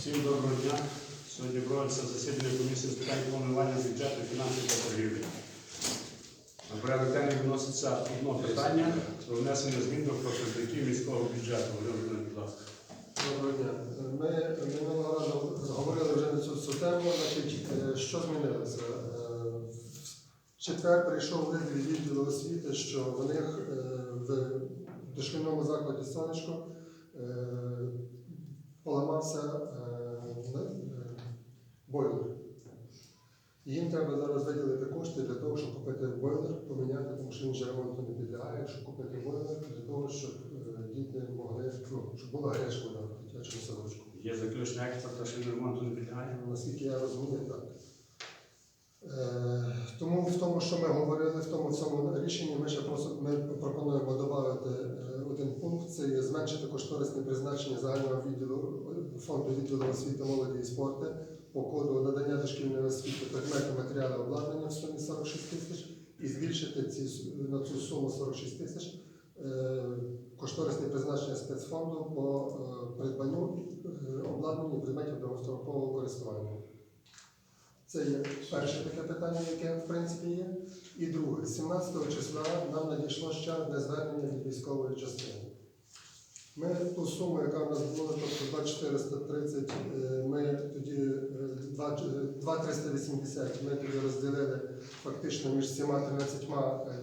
Всім доброго дня. Сьогодні проводиться засідання комісії з питань планування бюджету, фінансів та торгівлі. На порядок денний виноситься одне питання про внесення змін до показників міського бюджету. Володимир, будь ласка. Доброго дня. Ми минулого разу говорили вже на цю, тему. Значить, е, що змінилося? Е, четвер прийшов лист від відділу освіти, що в них е, в дошкільному закладі сонечко поламався бойлер. І Їм треба зараз виділити кошти для того, щоб купити бойлер, поміняти, тому що він вже ремонту не підлягає, щоб купити бойлер для того, щоб е, діти могли, ну, щоб була вода в дитячому садочку. Є заключний експерт, що він ремонту не підлягає. Наскільки я розумію, так. Е, тому в тому, що ми говорили, в тому в цьому рішенні, ми ще просто ми пропонуємо додати е, один пункт: це є зменшити кошторисне призначення загального відділу фонду відділу освіти, молоді і спорту по коду надання дошкільної освіти предметів матеріалу обладнання в сумі 46 тисяч і збільшити ці, на цю суму 46 тисяч е, кошторисне призначення спецфонду по е, придбанню е, обладнання предметів довгострокового користування. Це є перше таке питання, яке в принципі є. І друге, 17 числа нам надійшло ще одне звернення від військової частини. Ми ту суму, яка в нас була, тобто 2430, е, ми тоді е, два- е, 2380 ми тоді розділили фактично між всіма 13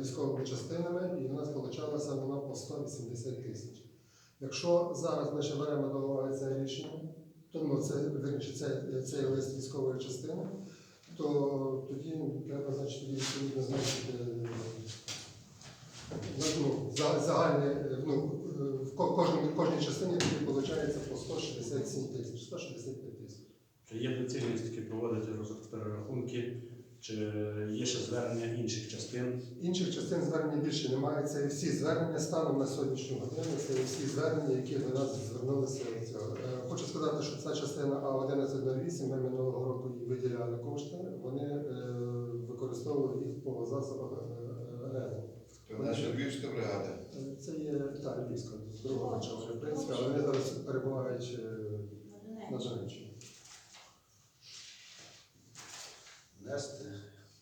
військовими частинами, і в нас получалося воно по 180 тисяч. Якщо зараз ми ще беремо до уваги це рішення, то ну, це вірніше, цей, цей лист військової частини, то тоді треба, значить, відповідно е, ну, за- загальне, е, ну, е, в ко- кожній, частині тоді виходить по 167 тисяч, 165 тисяч. Чи є доцільність таки проводити перерахунки, чи є ще звернення інших частин? Інших частин звернення більше немає. Це всі звернення станом на сьогоднішню годину. Це всі звернення, які до нас звернулися. до цього. Е, Хочу сказати, що ця частина А1108, ми минулого року їй виділяли кошти. Вони е, використовували їх по засобах е, То наша львівська бригада. Це є та львівська з другого часу, в принципі, але вони зараз перебувають е, на Донеччині. Внести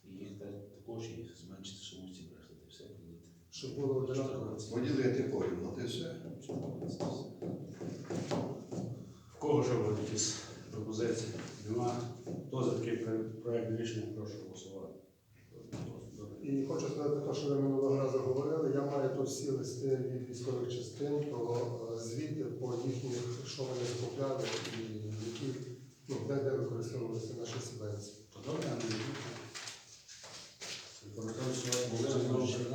і їх також їх зменшити суму ці решти, і все поділити. Щоб було однаково. Поділити порівну, ти все. В кого ще будуть якісь пропозиції? Нема. Хто за такий про- проект рішення, прошу голосувати. І хочу сказати, те, що ви минулого разу говорили, я маю тут всі листи від військових частин про е, звіти по їхніх, що вони закупляли і які ну, де використовувалися наші субвенції.